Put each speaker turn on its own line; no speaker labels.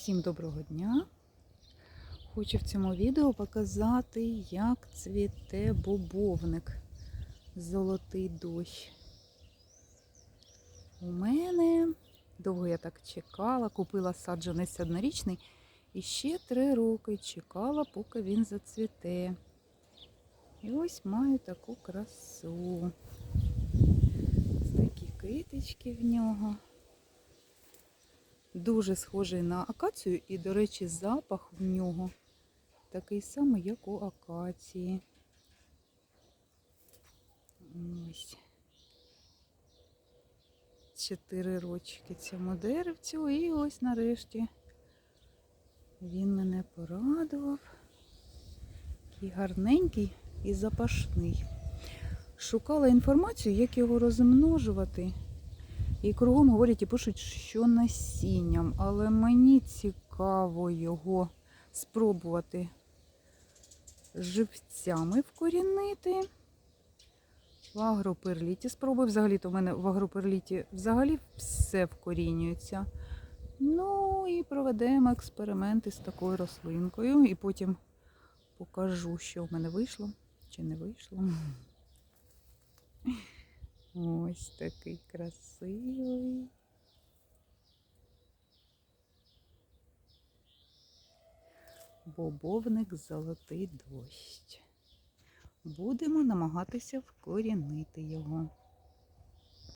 Всім доброго дня! Хочу в цьому відео показати, як цвіте бобовник Золотий дощ. У мене довго я так чекала, купила саджанець однорічний і ще три роки чекала, поки він зацвіте. І ось маю таку красу. Ось такі китички в нього. Дуже схожий на акацію, і, до речі, запах в нього такий самий, як у акації. Чотири рочки цьому деревцю, і ось нарешті він мене порадував. Такий гарненький і запашний. Шукала інформацію, як його розмножувати. І кругом говорять і пишуть, що насінням, але мені цікаво його спробувати живцями вкорінити. В агроперліті спробую. Взагалі-то в мене в агроперліті взагалі все вкорінюється. Ну і проведемо експерименти з такою рослинкою. І потім покажу, що в мене вийшло чи не вийшло. Ось такий красивий. Бобовник золотий дощ. Будемо намагатися вкорінити його.